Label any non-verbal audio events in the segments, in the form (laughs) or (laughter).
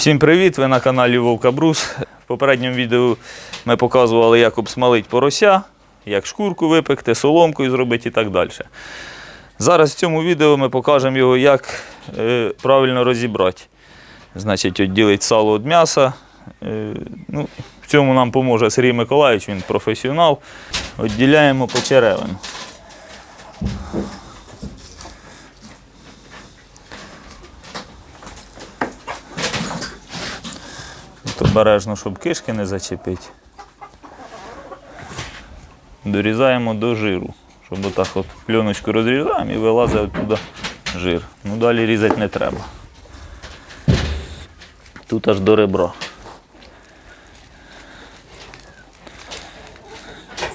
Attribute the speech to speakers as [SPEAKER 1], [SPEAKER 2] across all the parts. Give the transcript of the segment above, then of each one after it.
[SPEAKER 1] Всім привіт! Ви на каналі Вовка Брус. В попередньому відео ми показували, як обсмалити порося, як шкурку випекти, соломкою зробити і так далі. Зараз в цьому відео ми покажемо його, як е, правильно розібрати. Значить, відділити сало від м'яса. Е, ну, в цьому нам поможе Сергій Миколаївич, він професіонал. Відділяємо по обережно, щоб кишки не зачепити. Дорізаємо до жиру. Щоб отак от пленочку розрізаємо і вилазить оттуда жир. Ну далі різати не треба. Тут аж до ребра.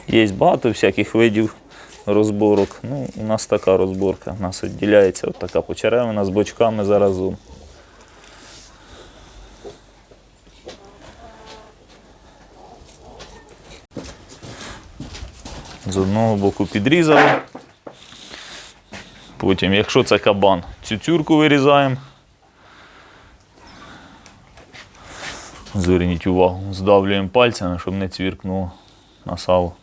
[SPEAKER 1] Є багато всяких видів розборок. Ну, у нас така розборка. У нас відділяється от така почеревина з бочками заразом. З одного боку підрізали. Потім, якщо це кабан, цю цюрку вирізаємо. Зверніть увагу, здавлюємо пальцями, щоб не цвіркнуло на сало.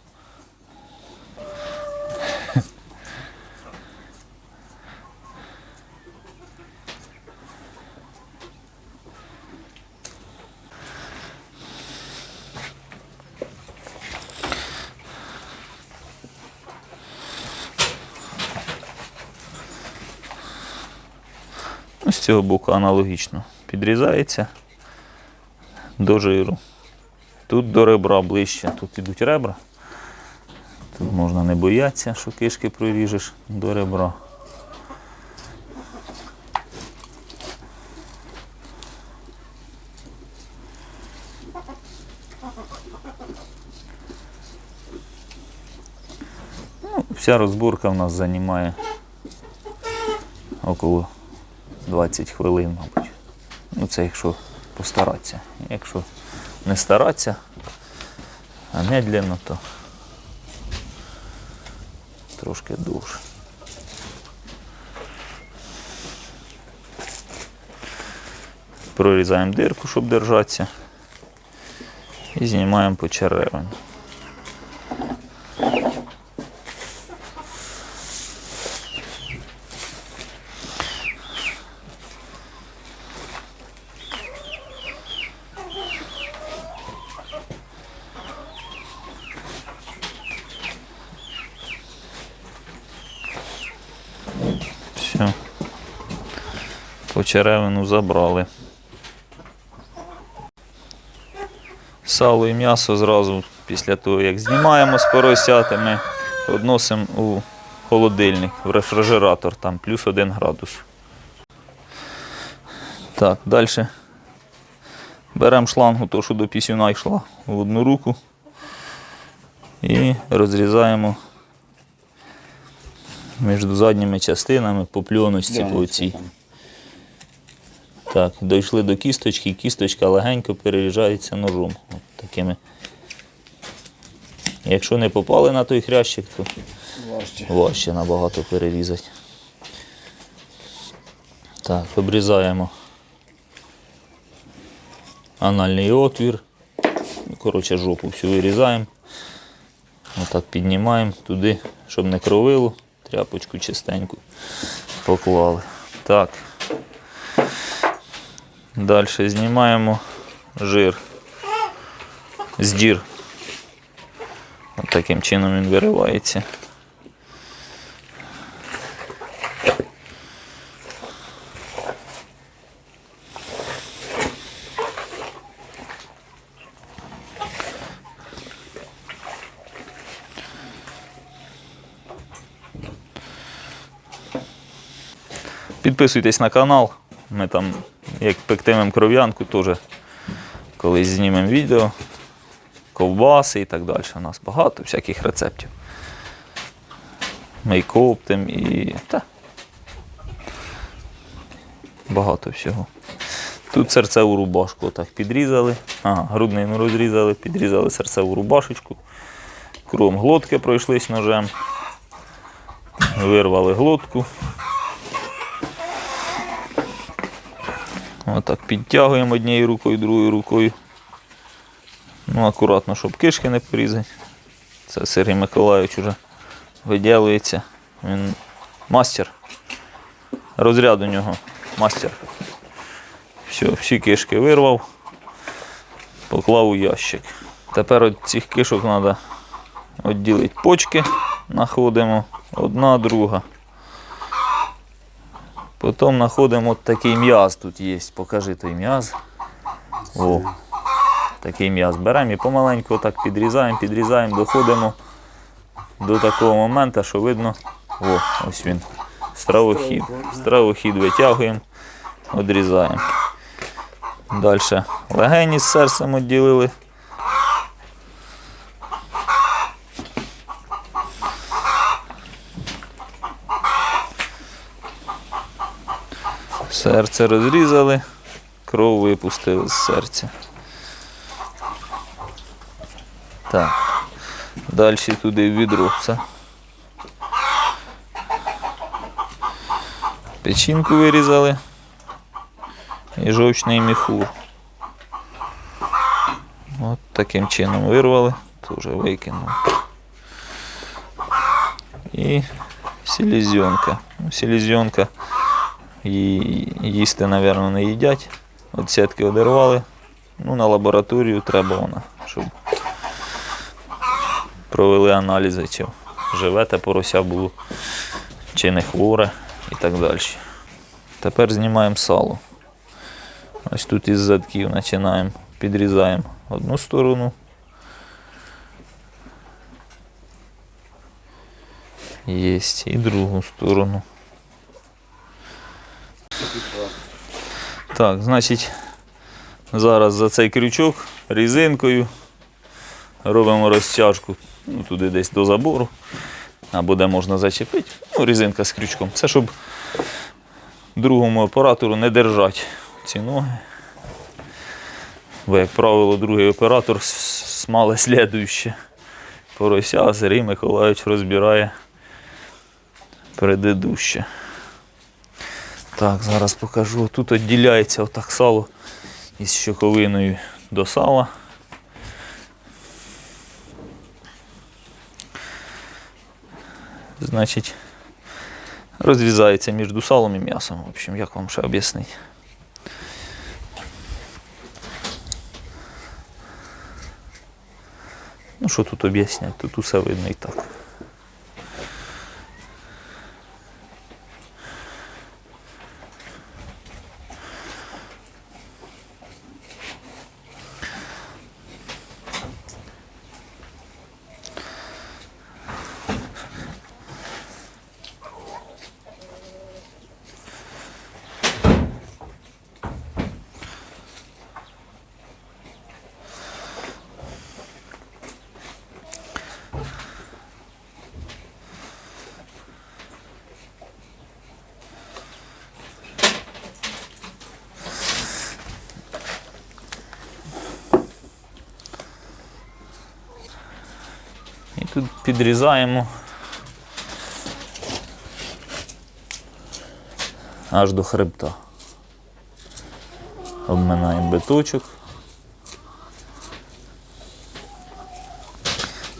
[SPEAKER 1] Цього боку аналогічно підрізається до жиру. Тут до ребра ближче, тут ідуть ребра. Тут можна не боятися, що кишки проріжеш до ребра. Ну, вся розборка в нас займає около 20 хвилин, мабуть. Ну, це якщо постаратися. Якщо не старатися, а медленно, то трошки довше. Прорізаємо дирку, щоб держатися. І знімаємо по черевину. Все. По черевину забрали. Сало і м'ясо зразу після того, як знімаємо з поросяти, ми відносимо у холодильник, в рефрижератор, там плюс 1 градус. Так, далі беремо шлангу, то що до пісюна йшла в одну руку і розрізаємо між задніми частинами по пльоночці по цій. Так, дійшли до кісточки, кісточка легенько переріжається ножом. От такими. Якщо не попали на той хрящик, то
[SPEAKER 2] Важче.
[SPEAKER 1] важче набагато перерізати. Так, обрізаємо анальний отвір. Коротше, жопу всю вирізаємо. Отак піднімаємо туди, щоб не кровило, тряпочку чистеньку поклали. Так. Далі знімаємо жир з дір. От таким чином він виривається. Підписуйтесь на канал. Ми там, як пектимемо кров'янку, теж колись знімемо відео, ковбаси і так далі. У нас багато всяких рецептів. Ми і коптим і. Та. Багато всього. Тут серцеву рубашку отак підрізали. Ага, груднину розрізали, підрізали серцеву рубашечку. Кругом глотки пройшлись ножем. Вирвали глотку. Отак підтягуємо однією рукою, другою рукою. Ну, акуратно, щоб кишки не порізати. Це Сергій Миколайович уже виділується. Він мастер. Розряд у нього мастер. Все, всі кишки вирвав, поклав у ящик. Тепер від цих кишок треба відділити почки, знаходимо одна, друга. Потім знаходимо от такий м'яз тут є. Покажи той м'яз. О, такий м'яз. Беремо і помаленьку так підрізаємо, підрізаємо, доходимо до такого моменту, що видно, о, ось він. Стравохід. Стравохід витягуємо, відрізаємо. Далі легені з серцем відділили. Серце розрізали, кров випустили з серця. Так. Далі туди в відро все. Печінку вирізали і жовчний міхур. От таким чином вирвали, теж викинули. І селезенка. Ну, селезенка її їсти, мабуть, не їдять. От сітки одервали. Ну, на лабораторію треба вона, щоб провели аналізи, чи живе те порося було, чи не хворе і так далі. Тепер знімаємо сало. Ось тут із задків починаємо, підрізаємо одну сторону. Єсть і другу сторону. Так, значить, зараз за цей крючок різинкою робимо розтяжку ну, туди десь до забору, або де можна зачепити. Ну, різинка з крючком. Це щоб другому оператору не держати ці ноги. Бо, як правило, другий оператор смале слідуюче порося, а Сергій Миколаївич розбирає предыдуще. Так, зараз покажу. Тут відділяється отак сало із щоковиною до сала. Значить, розрізається між салом і м'ясом. В общем, як вам ще об'яснити. Ну, що тут об'ясняти? Тут усе видно і так. Тут підрізаємо аж до хребта. Обминаємо биточок.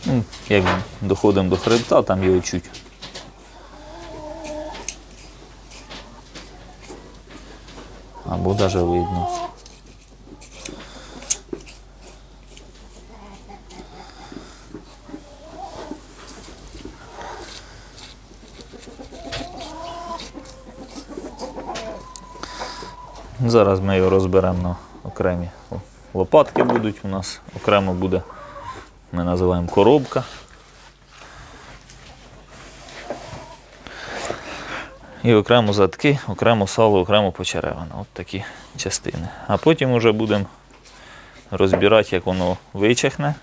[SPEAKER 1] Ну, як доходимо до хребта, там його чуть. Або навіть видно. Зараз ми його розберемо на окремі лопатки будуть у нас. Окремо буде, ми називаємо коробка. І окремо задки, окремо сало, окремо почеревина. От такі частини. А потім вже будемо розбирати, як воно вичахне,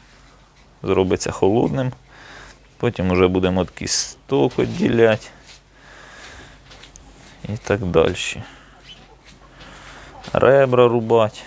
[SPEAKER 1] зробиться холодним. Потім вже будемо от кісток відділяти. І так далі ребра рубати.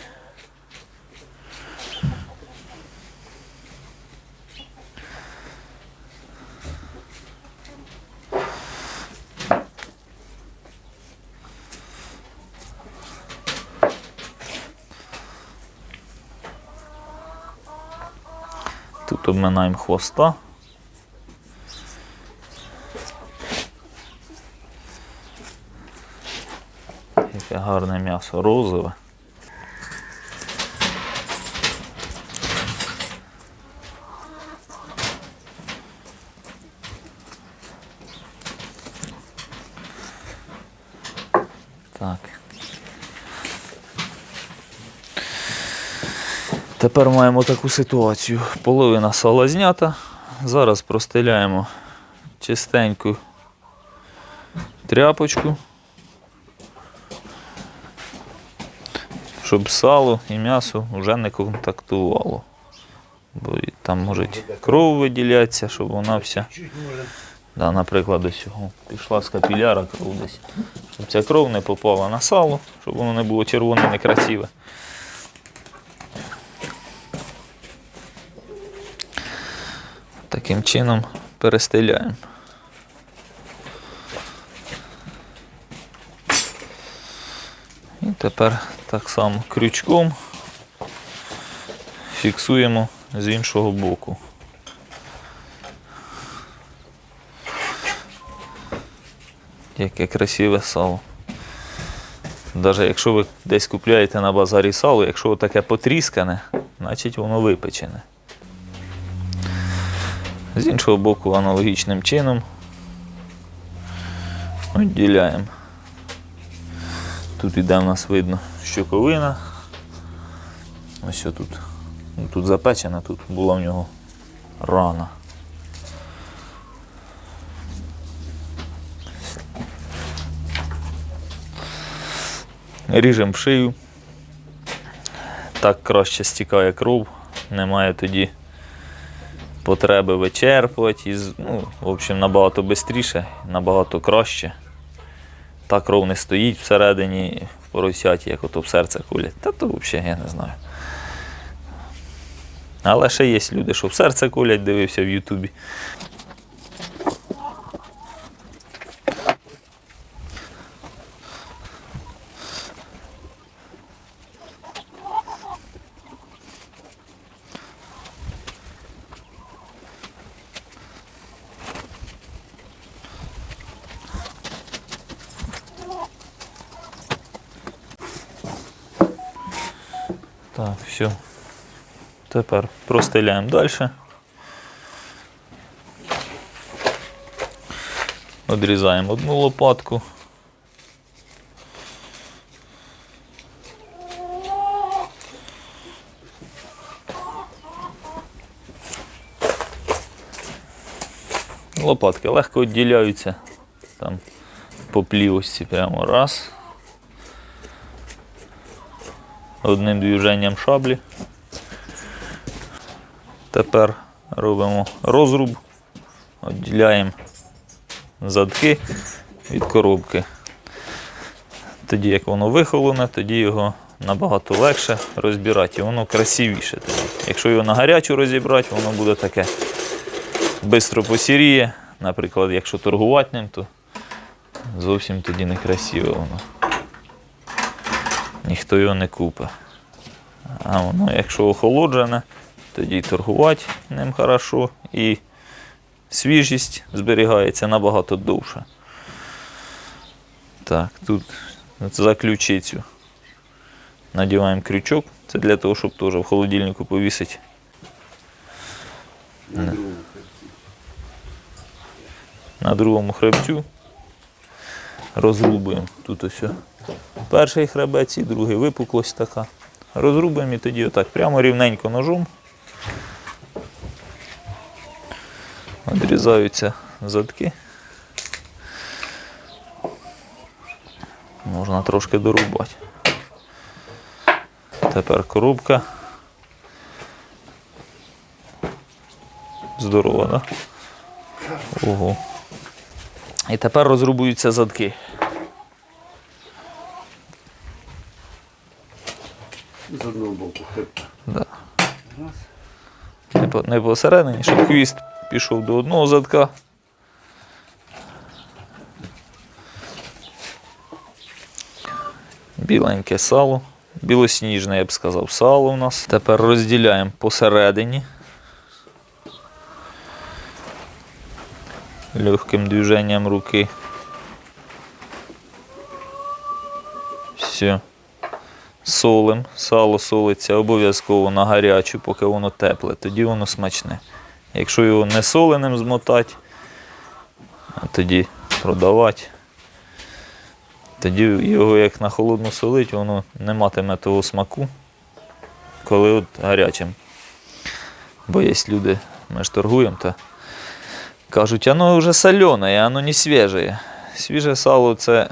[SPEAKER 1] Тут обминаємо хвоста. Гарне м'ясо розове. Так. Тепер маємо таку ситуацію. Половина сала знята. Зараз простеляємо чистеньку тряпочку, щоб сало і м'ясо вже не контактувало. Бо там може кров виділятися, щоб вона вся. Да, наприклад, ось пішла з капіляра кров десь. Щоб ця кров не попала на сало, щоб воно не було червоне, некрасиве. Таким чином перестеляємо. І тепер так само крючком фіксуємо з іншого боку. Яке красиве сало. Навіть якщо ви десь купляєте на базарі сало, якщо таке потріскане, значить воно випечене. З іншого боку, аналогічним чином відділяємо. Тут іде в нас видно щоковина. Ось що тут. Ну, Тут запечена, тут була в нього рана. Ріжемо в шию. Так краще стікає кров, немає тоді потреби вичерпувати. Ну, в общем, набагато швидше, набагато краще. Та кров не стоїть всередині в поросяті, як ото в серце кулять. Та то взагалі я не знаю. Але ще є люди, що в серце кулять, дивився в Ютубі. Так, все. Тепер простеляємо далі. Одрізаємо одну лопатку. Лопатки легко відділяються. Там по плівості прямо раз. Одним движенням шаблі. Тепер робимо розруб, відділяємо задки від коробки. Тоді як воно вихолоне, тоді його набагато легше розбирати, і воно красивіше. Якщо його на гарячу розібрати, воно буде таке швидко посіріє. Наприклад, якщо торгувати ним, то зовсім тоді не красиве воно. Ніхто його не купить. А воно, якщо охолоджене, тоді торгувати ним хорошо і свіжість зберігається набагато довше. Так, тут за ключицю надіваємо крючок. Це для того, щоб теж в холодильнику повісити. На, на другому хребцю розрубуємо. Тут ось перший хребець і другий випуклость така. Розрубуємо і тоді отак прямо рівненько ножом. Відрізаються задки. Можна трошки дорубати. Тепер коробка. Здорова, так? Да? Ого. І тепер розрубуються задки.
[SPEAKER 2] з одного боку хребта.
[SPEAKER 1] Да. Раз. Не посередині, щоб хвіст пішов до одного задка. Біленьке сало, білосніжне, я б сказав, сало у нас. Тепер розділяємо посередині. Легким движенням руки. Все. Солим. Сало солиться обов'язково на гарячу, поки воно тепле, тоді воно смачне. Якщо його не соленим змотати, а тоді продавати, тоді його як на холодну солить, воно не матиме того смаку, коли от гарячим. Бо є люди, ми ж торгуємо, та кажуть, воно вже солене, воно не свіже. Свіже сало це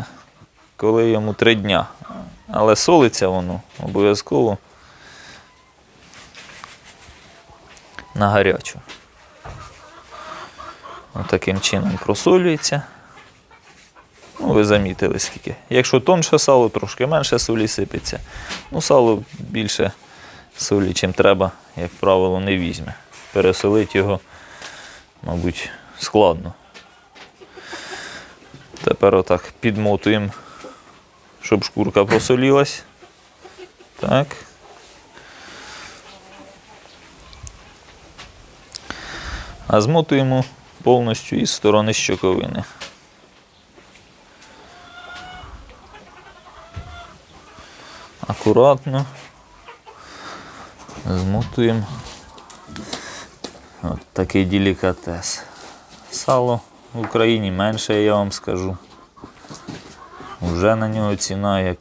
[SPEAKER 1] коли йому три дня. Але солиться воно обов'язково на гарячу. Таким чином просолюється. Ну, ви замітили скільки. Якщо тонше сало, трошки менше солі сипеться. Ну, сало більше солі, чим треба, як правило, не візьме. Пересолити його, мабуть, складно. Тепер отак підмотуємо, щоб шкурка просолілась. Так. А змотуємо повністю із сторони щоковини. Акуратно змотуємо. От такий делікатес. Сало в Україні менше, я вам скажу. Уже на нього ціна як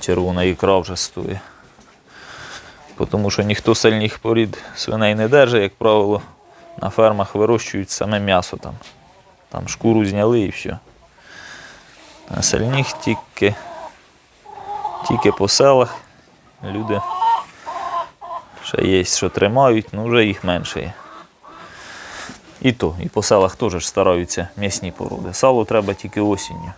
[SPEAKER 1] червона ікра вже стоїть. Тому що ніхто сильних порід свиней не держить, як правило, на фермах вирощують саме м'ясо там. Там шкуру зняли і все. А сильних тільки, тільки по селах люди ще є, що тримають, ну вже їх менше є. І то, і по селах теж стараються м'ясні породи. Сало треба тільки осінню.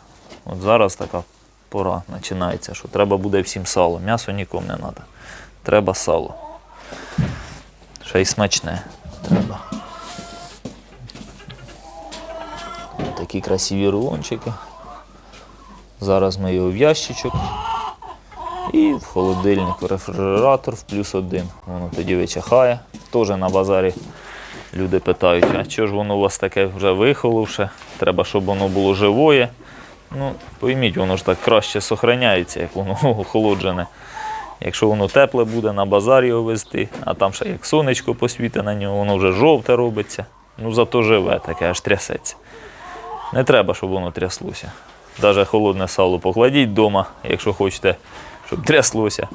[SPEAKER 1] От зараз така пора починається, що треба буде всім сало. М'ясо нікому не треба. Треба сало. Ще й смачне треба. Такі красиві рулончики. Зараз ми його в ящичок. І в холодильнику рефрижератор в плюс один. Воно тоді вичахає. Теж на базарі люди питають, а чого ж воно у вас таке вже вихоловше? Треба, щоб воно було живое. Ну, пойміть, воно ж так краще сохраняється, як воно (laughs) охолоджене. Якщо воно тепле буде, на базар його везти, а там ще як сонечко посвіте на нього, воно вже жовте робиться. Ну зато живе, таке аж трясеться. Не треба, щоб воно тряслося. Навіть холодне сало покладіть вдома, якщо хочете, щоб тряслося.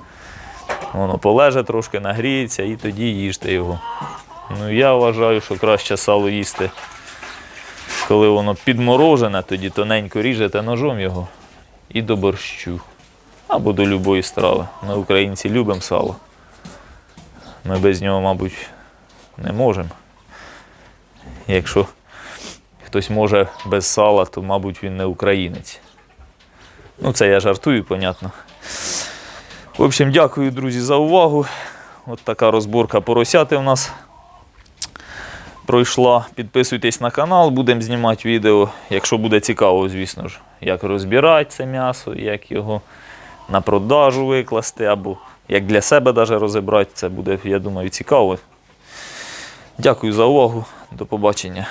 [SPEAKER 1] Воно полеже трошки, нагріється і тоді їжте його. Ну я вважаю, що краще сало їсти, коли воно підморожене, тоді тоненько ріжете ножом його і до борщу. Або до любої страви. Ми, українці, любимо сало. Ми без нього, мабуть, не можемо. Якщо хтось може без сала, то, мабуть, він не українець. Ну, це я жартую, понятно. В общем, дякую, друзі, за увагу. От така розборка поросяти у нас пройшла. Підписуйтесь на канал, будемо знімати відео, якщо буде цікаво, звісно ж, як розбирати це м'ясо, як його на продажу викласти, або як для себе даже розібрати. Це буде, я думаю, цікаво. Дякую за увагу. До побачення.